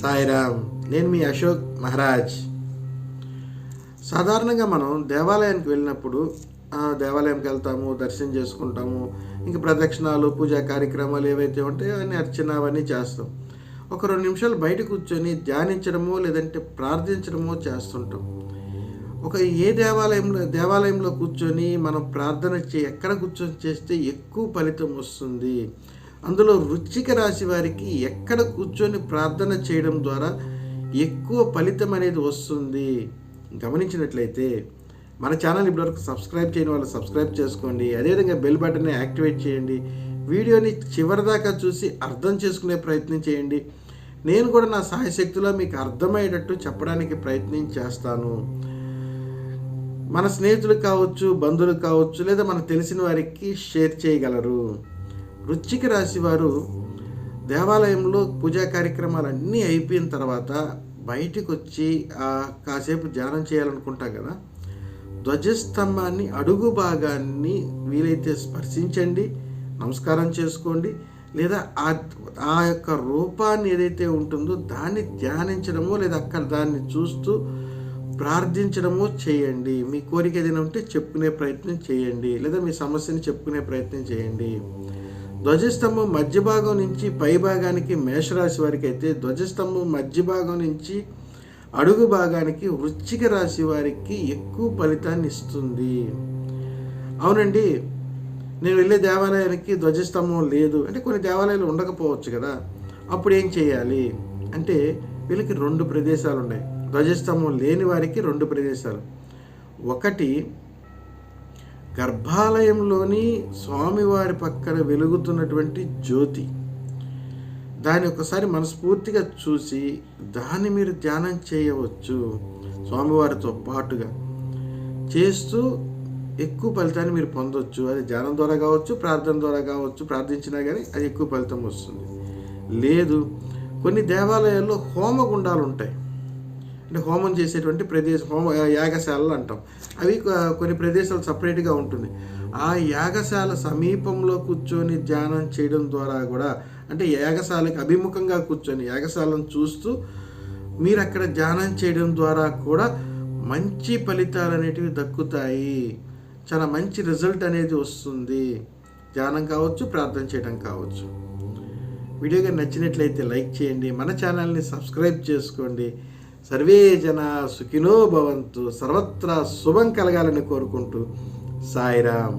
సాయిరామ్ నేను మీ అశోక్ మహారాజ్. సాధారణంగా మనం దేవాలయానికి వెళ్ళినప్పుడు దేవాలయంకి వెళ్తాము దర్శనం చేసుకుంటాము. ఇంక ప్రదక్షిణాలు పూజా కార్యక్రమాలు ఏవైతే ఉంటాయో అన్ని అర్చన అవన్నీ చేస్తాం. ఒక రెండు నిమిషాలు బయట కూర్చొని ధ్యానించడమో లేదంటే ప్రార్థించడమో చేస్తుంటాం. ఒక ఏ దేవాలయంలో దేవాలయంలో కూర్చొని మనం ప్రార్థన చే ఎక్కడ కూర్చొని చేస్తే ఎక్కువ ఫలితం వస్తుంది? అందులో వృచ్చిక రాశి వారికి ఎక్కడ కూర్చొని ప్రార్థన చేయడం ద్వారా ఎక్కువ ఫలితం అనేది వస్తుంది? గమనించినట్లయితే మన ఛానల్ ఇప్పటివరకు సబ్స్క్రైబ్ చేయని వాళ్ళు సబ్స్క్రైబ్ చేసుకోండి. అదేవిధంగా బెల్ బటన్ని యాక్టివేట్ చేయండి. వీడియోని చివరిదాకా చూసి అర్థం చేసుకునే ప్రయత్నం చేయండి. నేను కూడా నా సహాయశక్తిలో మీకు అర్థమయ్యేటట్టు చెప్పడానికి ప్రయత్నం చేస్తాను. మన స్నేహితులు కావచ్చు బంధువులు కావచ్చు లేదా మనకు తెలిసిన వారికి షేర్ చేయగలరు. వృశ్చిక రాశి వారు దేవాలయంలో పూజా కార్యక్రమాలు అన్నీ అయిపోయిన తర్వాత బయటికి వచ్చి కాసేపు ధ్యానం చేయాలనుకుంటాం కదా. ధ్వజస్తంభాన్ని అడుగు భాగాన్ని వీలైతే స్పర్శించండి నమస్కారం చేసుకోండి లేదా ఆ ఆ యొక్క రూపాన్ని ఏదైతే ఉంటుందో దాన్ని ధ్యానించడము లేదా అక్కడ దాన్ని చూస్తూ ప్రార్థించడము చేయండి. మీ కోరిక ఏదైనా ఉంటే చెప్పుకునే ప్రయత్నం చేయండి. లేదా మీ సమస్యని చెప్పుకునే ప్రయత్నం చేయండి. ధ్వజస్తంభం మధ్య భాగం నుంచి పై భాగానికి మేషరాశి వారికి అయితే ధ్వజస్తంభం మధ్య భాగం నుంచి అడుగు భాగానికి వృశ్చిక రాశి వారికి ఎక్కువ ఫలితాన్ని ఇస్తుంది. అవునండి. నేను వెళ్ళే దేవాలయానికి ధ్వజస్తంభం లేదు. అంటే కొన్ని దేవాలయాలు ఉండకపోవచ్చు కదా. అప్పుడు ఏం చేయాలి? అంటే వీళ్ళకి రెండు ప్రదేశాలు ఉన్నాయి ధ్వజస్తంభం లేని వారికి రెండు ప్రదేశాలు. ఒకటి గర్భాలయంలోని స్వామివారి పక్కన వెలుగుతున్నటువంటి జ్యోతి. దాన్ని ఒకసారి మనస్ఫూర్తిగా చూసి దాన్ని మీరు ధ్యానం చేయవచ్చు స్వామివారితో పాటుగా. చేస్తూ ఎక్కువ ఫలితాన్ని మీరు పొందొచ్చు. అది ధ్యానం ద్వారా కావచ్చు ప్రార్థన ద్వారా కావచ్చు ప్రార్థించినా కానీ అది ఎక్కువ ఫలితం వస్తుంది. లేదు కొన్ని దేవాలయాల్లో హోమగుండాలు ఉంటాయి. అంటే హోమం చేసేటువంటి ప్రదేశం హోమ యాగశాలలు అంటాం. అవి కొన్ని ప్రదేశాలు సపరేట్గా ఉంటుంది. ఆ యాగశాల సమీపంలో కూర్చొని ధ్యానం చేయడం ద్వారా కూడా అంటే యాగశాలకు అభిముఖంగా కూర్చొని యాగశాలను చూస్తూ మీరు అక్కడ ధ్యానం చేయడం ద్వారా కూడా మంచి ఫలితాలు అనేటివి దక్కుతాయి. చాలా మంచి రిజల్ట్ అనేది వస్తుంది. ధ్యానం కావచ్చు ప్రార్థన చేయడం కావచ్చు. వీడియోగా నచ్చినట్లయితే లైక్ చేయండి. మన ఛానల్ని సబ్స్క్రైబ్ చేసుకోండి. సర్వే జన సుఖినో భవంతు సర్వత్రా శుభం కలగాలని కోరుకుంటూ సాయిరామ్.